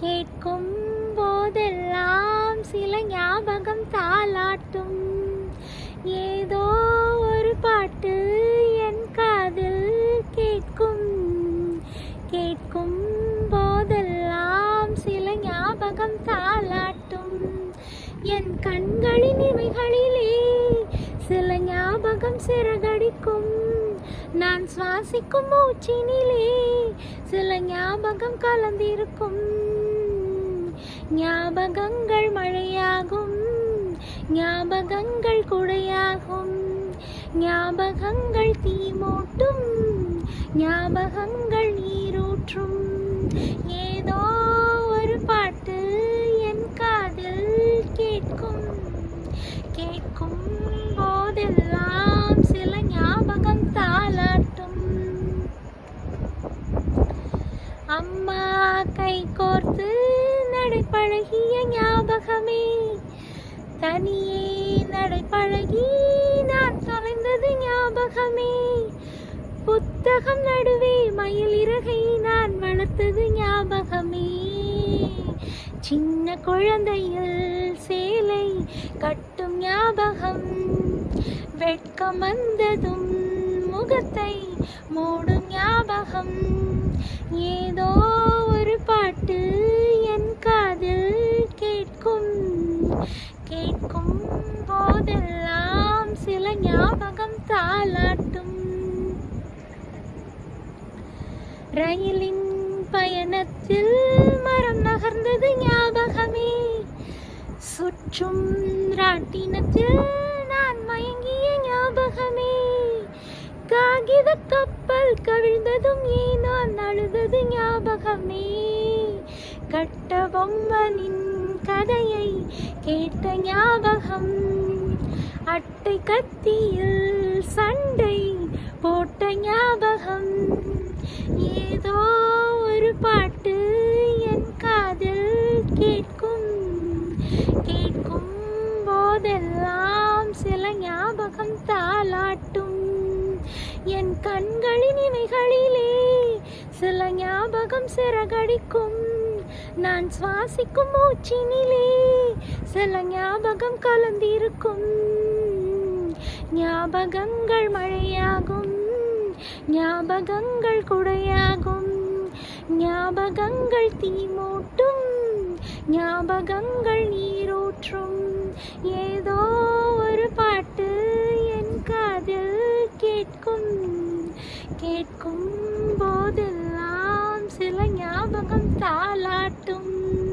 கேட்கும் போதெல்லாம் சில ஞாபகம் தாளாட்டும். ஏதோ ஒரு பாட்டு என் காதில் கேட்கும். கேட்கும் போதெல்லாம் சில ஞாபகம் தாளாட்டும். என் கண்களின் இமைகளிலே சில ஞாபகம் சிறகடிக்கும். நான் சுவாசிக்கும் மூச்சினிலே சில ஞாபகம் கலந்திருக்கும். ஞாபகங்கள் மழையாகும் ஞாபகங்கள் குடையாகும். ஞாபகங்கள் தீமூட்டும் ஞாபகங்கள் நீரூற்றும். ஏதோ ஒரு பாட்டு என் காதில் கேட்கும். கேட்கும் போதெல்லாம் சில ஞாபகம் தாளாட்டும். அம்மா கை கோர்த்து நடைப்பழகிய ஞாபகமே. தனியே நடைப்பழகி நான் தொலைந்தது ஞாபகமே. புத்தகம் நடுவே மயில் இறகை நான் வளர்த்தது ஞாபகமே. சின்ன குழந்தையில் சேலை கட்டும் ஞாபகம். வெட்கம் வந்ததும் முகத்தை மூடும் ஞாபகம். ஏ கேட்கும் போதெல்லாம் சில ஞாபகம் தாளாட்டும். ரயிலின் பயணத்தில் மரம் நகர்ந்தது ஞாபகமே. சுற்றும் ராட்டினத்தில் நான் மயங்கிய ஞாபகமே. காகித கப்பல் கவிழ்ந்ததும் ஏனோ அழுதது ஞாபகமே. கட்ட பொம்மனின் கதையை கேட்ட ஞாபகம். அட்டை கத்தியில் சண்டை போட்ட ஞாபகம். ஏதோ ஒரு பாட்டு என் காதில் கேட்கும். கேட்கும் போதெல்லாம் சில ஞாபகம் தாளாட்டும். என் கண்களின் இமைகளிலே சில ஞாபகம் சிறகடிக்கும். நான் சுவாசிக்கும் மூச்சினிலே சில ஞாபகம் கலந்திருக்கும். ஞாபகங்கள் மழையாகும். ஞாபகங்கள் குடையாகும். ஞாபகங்கள் தீமூட்டும் ஞாபகங்கள் நீரூற்றும். ஏதோ ஒரு பாட்டு என் காதில் கேட்கும். கேட்கும் போதெல்லாம் சில ஞாபகம் தாளாட்டும்.